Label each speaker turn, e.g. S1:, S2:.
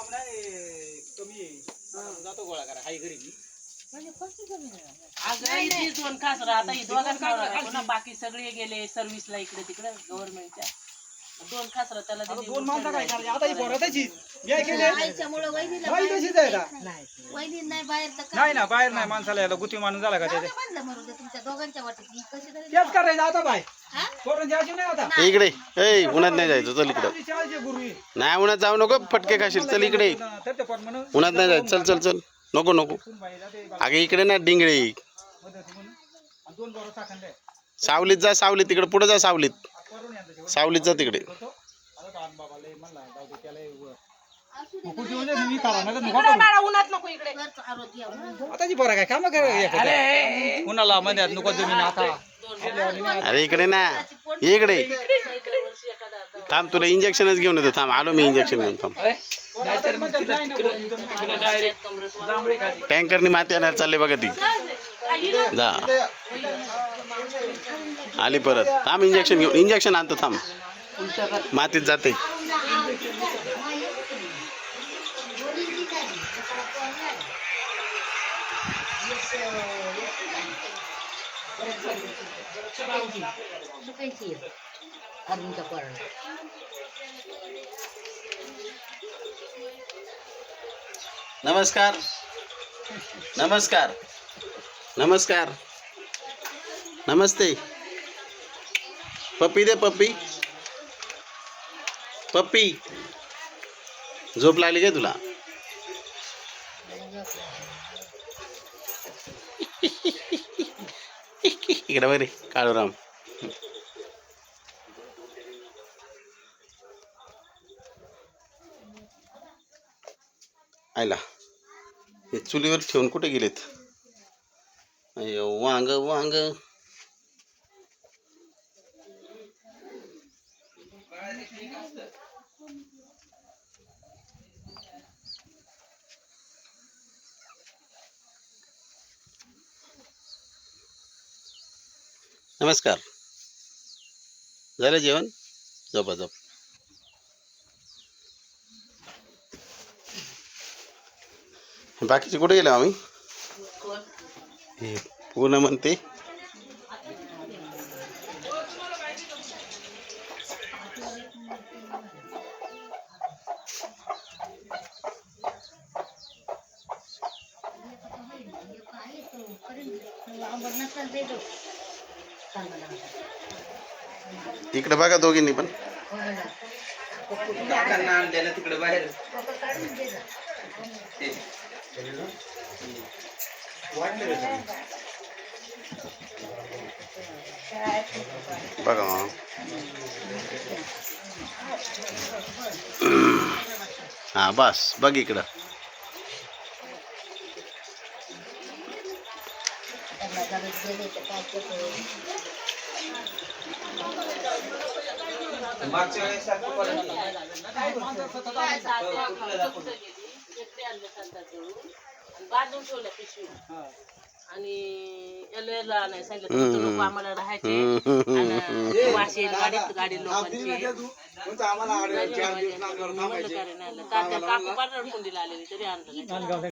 S1: लांब नाही कमी आहे. जातो गोळा करा हाय घरी मी.
S2: अगं इथे दोन खासरा आता ही दोघांना राहिलो ना बाकी सगळे गेले सर्व्हिसला इकडे तिकडे गव्हर्नमेंटच्या दोन खासरा त्याला दिली
S1: दोन माणसं काय करायची आता ही
S3: आईच्यामुळे वहिनीला
S1: बाई
S3: बाहेर
S1: तशीच आहे का
S3: वहिनी नाही बाहेर तर
S1: नाही ना बाहेर नाही माणसाला याला गुती माणूस झाला का
S3: जाऊ
S1: त्याचे
S3: दे म्हणलं मरू दे तुमच्या दोघांच्या वाटेत. मी कशी तरी
S1: तेच करायचं आता बाय
S3: हा?
S1: नाही आता.
S4: इकडे ए उन्हात नाही जायचं चल इकडं.
S1: आपली
S4: नाही उन्हात जाऊ नको फटके खाशील चल इकडे.
S1: तर ते पोट म्हणून
S4: उन्हात नाही जायचं चल चल चल. नको नको.
S1: बाई जाते
S4: अगे इकडे ना डिंगळे.
S1: मदत म्हणून. आणि दोन पोरं साखंड आहे
S4: सावलीत जा सावलीत तिकडे पुढे जा सावलीत.
S1: करून यांचं जेवण
S4: सावलीत जा तिकडे.
S1: करतो. आता म्हणला जाऊ दे त्याला नको देऊ दे, मी करा नाही तर नको
S2: इकडे
S1: करू.
S2: बाळा उन्हात नको इकडे.
S3: करतो आरोग्य.
S1: आता जी बरं काय काम कर उन्हाला मध्ये नको जमीन आता
S4: अरे इकडे ना ये इकडे. थांब तुला इंजेक्शनच घेऊन येतो थांब आलो मी इंजेक्शन घेऊन थांब. टँकरनी माती आणायला चालले बघा ती. जा. आली परत. थांब इंजेक्शन घेऊन इंजेक्शन आणतो थांब. मातीत जाते. नमस्कार. नमस्कार. नमस्कार. नमस्ते. पप्पी दे पप्पी. पप्पी. झोप लागली काय तुला? इकडे बरे काळूराम. आयला हे चुलीवर ठेवून कुठे गेलेत? वांग वांग. नमस्कार. झालं जेवण? झोपा झोप. बाकीचे कुठे गेले आम्ही हे पूर्ण म्हणते.
S3: आंबट नसेल दे दो.
S4: इकडे बघा दोघींनी पण बघा मग. हा बस बघ इकडं
S3: त्यांना गरज गेली तर काय
S2: ठेवल्या पिशवी आणि याला नाही सांगितलं तुमचं लोक आम्हाला राहायचे आणि वाशी गाडीत गाडी लोकांची म्हणलं का रे नाही आलं. तात्या काकू पार रडकुंडीला आलेली तरी आणलं.